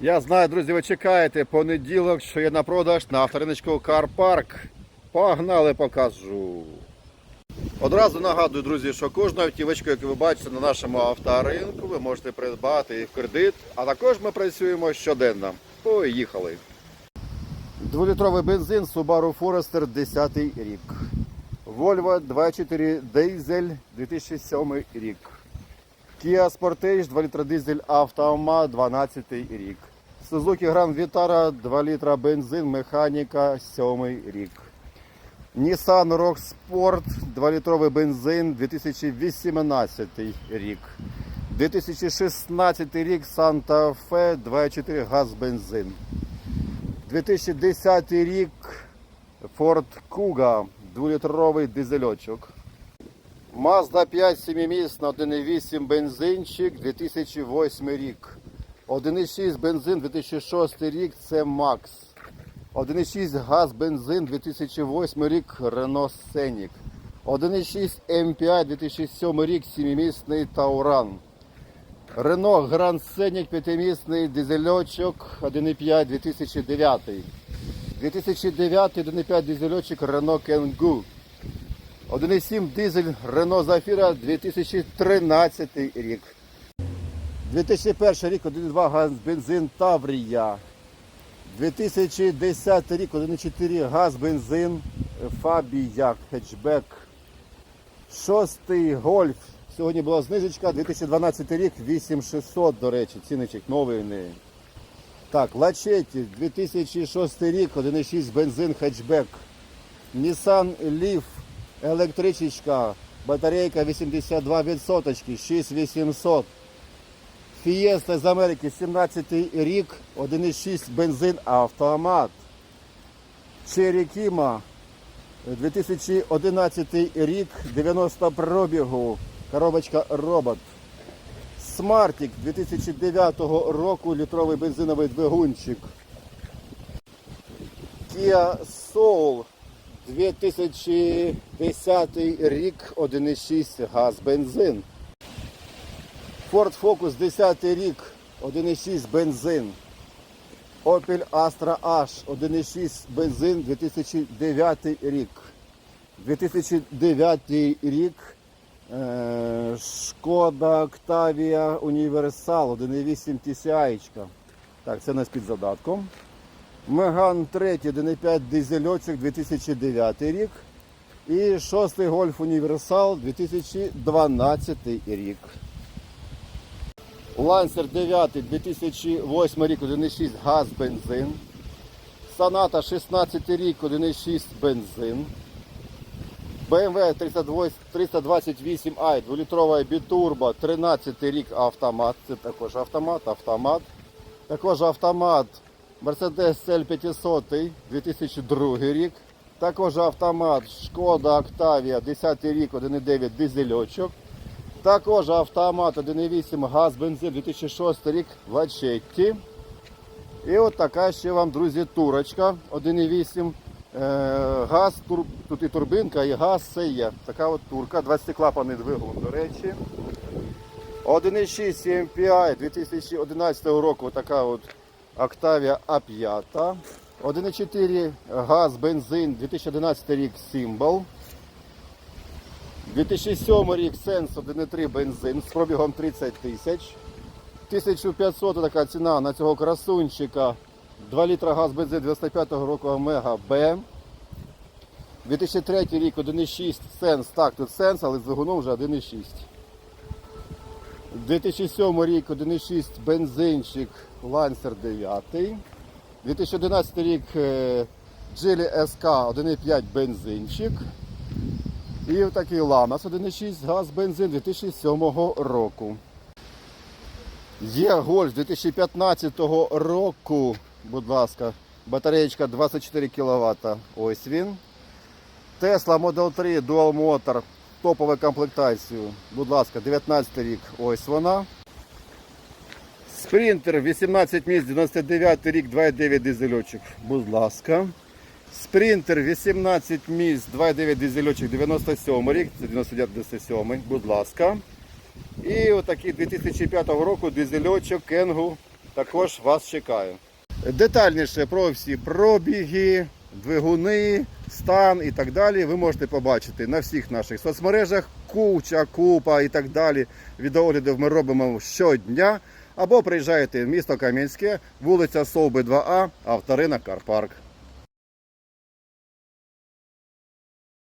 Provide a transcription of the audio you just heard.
Я знаю, друзі, ви чекаєте понеділок, що є на продаж на авториночку Карпарк. Погнали, покажу. Одразу нагадую, друзі, що кожну автівочку, яку ви бачите на нашому авторинку, ви можете придбати і в кредит. А також ми працюємо щоденно. Поїхали. Дволітровий бензин Subaru Forester 10 рік. Volvo 2.4 дизель 2007 рік. Kia Sportage 2 літра дизель автомат 12 рік. Suzuki Grand Vitara 2 літра бензин механіка 7 рік. Nissan Rock Sport 2 літровий бензин 2018 рік. 2016 рік Santa Fe 2.4 газ бензин. 2010 рік Ford Kuga 2-літровий дизельочок. Mazda 5 7-місна 1.8 бензинчик 2008 рік. 1.6 бензин 2006 рік це Max. 1.6 газ бензин 2008 рік Renault Scenic. 1.6 MPI 2007 рік 7-місний Тауран. Renault Grand Scenic 5-місний дизельочок 1.5 2009. 2009 1.5 дизельочок Renault Kangoo. 1.7 дизель Renault Zafira 2013 рік. 2001 рік 1.2 газ бензин Таврія. 2010 рік 1.4 газ бензин Фабія хетчбек. Шостий гольф. Сьогодні була знижечка. 2012 рік 8600, до речі, ціночок новий. Так, Лачеті, 2006 рік, 1.6 бензин хетчбек. Nissan Leaf, електричечка, батарейка 82%, 6800. Fiesta з Америки, 17 рік, 1.6 бензин автомат. Kima, 2011 рік, 90 пробігу, коробочка робот. Смартік 2009 року, літровий бензиновий двигунчик. Kia Soul 2010 рік, 1.6 газ бензин. Ford Focus 10 рік, 1.6 бензин. Opel Astra H 1.6 бензин 2009 рік. 2009 рік. е, Шкода Octavia Universal 1.8 TCI. Так, це у нас під задатком. Меган 3 1.5 дизельочок 2009 рік. І шостий Гольф Універсал 2012 рік. Лансер 9 2008 рік 1.6 газ бензин. Соната 16 рік 1.6 бензин. BMW 328i 2-літрова бітурбо 13 рік автомат. Це також автомат, автомат. Також автомат Mercedes CL500 2002 рік. Також автомат Шкода Octavia 10 рік 1.9 дизельочок. Також автомат 1.8 газ бензин 2006 рік Лачетті. І от така ще вам, друзі, турочка 1.8 е, газ, тур, тут і турбинка, і газ все є. Така от турка, 20-клапаний двигун, до речі. 1.6 MPI 2011 року така от Octavia A5. 1.4 газ, бензин, 2011 рік Symbol. 2007 рік Sense 1.3 бензин з пробігом 30 тисяч. 1500 така ціна на цього красунчика. 2 літра газ бензин 95 року Омега Б. 2003 рік 1.6 Sense. Так, тут Sense, але з двигуном вже 1.6. 2007 рік 1.6 бензинчик Lancer 9. 2011 рік е, Geely SK 1.5 бензинчик. І такий Ламас 1.6 газ бензин 2007 року. Є Гольф 2015 року, будь ласка, батареєчка 24 кВт. Ось він. Tesla Model 3 Dual Motor, топова комплектацію. Будь ласка, 19 рік. Ось вона. Спринтер 18 місць, 99 рік, 2,9 дизельочок. Будь ласка. Спринтер 18 місць, 2,9 дизельочок, 97 рік, це 99-97, будь ласка. І отакий 2005 року дизельочок Кенгу також вас чекаю. Детальніше про всі пробіги, двигуни, стан і так далі ви можете побачити на всіх наших соцмережах. Куча, купа і так далі. Відеоглядів ми робимо щодня. Або приїжджаєте в місто Кам'янське, вулиця Совби 2А, авторина Карпарк.